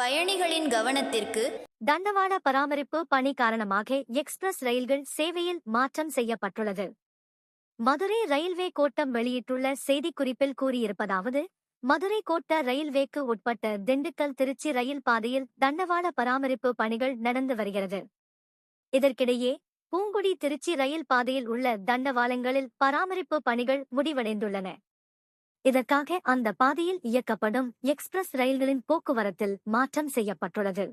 பயணிகளின் கவனத்திற்கு தண்டவாள பராமரிப்பு பணி காரணமாக எக்ஸ்பிரஸ் ரயில்கள் சேவையில் மாற்றம் செய்யப்பட்டுள்ளது. மதுரை ரயில்வே கோட்டம் வெளியிட்டுள்ள செய்திக்குறிப்பில் கூறியிருப்பதாவது மதுரை கோட்ட ரயில்வேக்கு உட்பட்ட திண்டுக்கல் திருச்சி ரயில் பாதையில் தண்டவாள பராமரிப்பு பணிகள் நடந்து வருகிறது. இதற்கிடையே பூங்குடி திருச்சி ரயில் பாதையில் உள்ள தண்டவாளங்களில் பராமரிப்பு பணிகள் முடிவடைந்துள்ளன. இதற்காக அந்த பாதையில் இயக்கப்படும் எக்ஸ்பிரஸ் ரயில்களின் போக்குவரத்தில் மாற்றம் செய்யப்பட்டுள்ளது.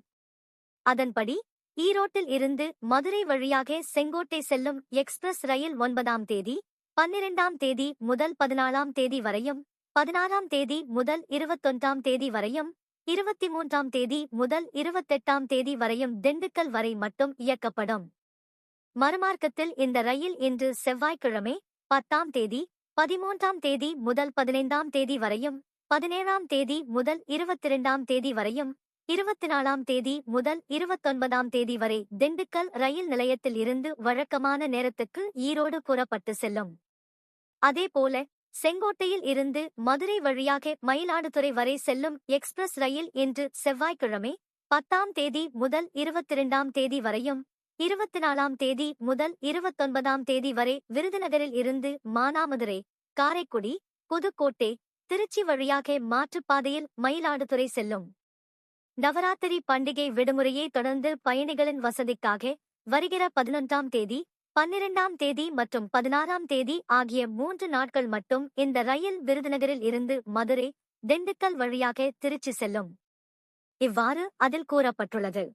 அதன்படி ஈரோட்டில் இருந்து மதுரை வழியாக செங்கோட்டை செல்லும் எக்ஸ்பிரஸ் ரயில் ஒன்பதாம் தேதி பன்னிரெண்டாம் தேதி முதல் பதினாலாம் தேதி வரையும் பதினாறாம் தேதி முதல் இருபத்தொன்றாம் தேதி வரையும் இருபத்தி மூன்றாம் தேதி முதல் இருபத்தெட்டாம் தேதி வரையும் திண்டுக்கல் வரை மட்டும் இயக்கப்படும். மறுமார்க்கத்தில் இந்த ரயில் இன்று செவ்வாய்க்கிழமை பத்தாம் தேதி பதிமூன்றாம் தேதி முதல் பதினைந்தாம் தேதி வரையும் பதினேழாம் தேதி முதல் இருபத்திரண்டாம் தேதி வரையும் இருபத்தி நாலாம் தேதி முதல் இருபத்தொன்பதாம் தேதி வரை திண்டுக்கல் ரயில் நிலையத்தில் இருந்து வழக்கமான நேரத்துக்கு ஈரோடு புறப்பட்டு செல்லும். அதேபோல செங்கோட்டையில் இருந்து மதுரை வழியாக மயிலாடுதுறை வரை செல்லும் எக்ஸ்பிரஸ் ரயில் இன்று செவ்வாய்க்கிழமை பத்தாம் தேதி முதல் இருபத்திரண்டாம் தேதி வரையும் இருபத்தி நாலாம் தேதி முதல் இருபத்தொன்பதாம் தேதி வரை விருதுநகரில் இருந்து மானாமதுரை காரைக்குடி புதுக்கோட்டை திருச்சி வழியாக மாற்றுப்பாதையில் மயிலாடுதுறை செல்லும். நவராத்திரி பண்டிகை விடுமுறையை தொடர்ந்து பயணிகளின் வசதிக்காக வருகிற பதினொன்றாம் தேதி பன்னிரெண்டாம் தேதி மற்றும் பதினாறாம் தேதி ஆகிய மூன்று நாட்கள் மட்டும் இந்த ரயில் விருதுநகரில் இருந்து மதுரை திண்டுக்கல் வழியாக திருச்சி செல்லும். இவ்வாறு அதில் கூறப்பட்டுள்ளது.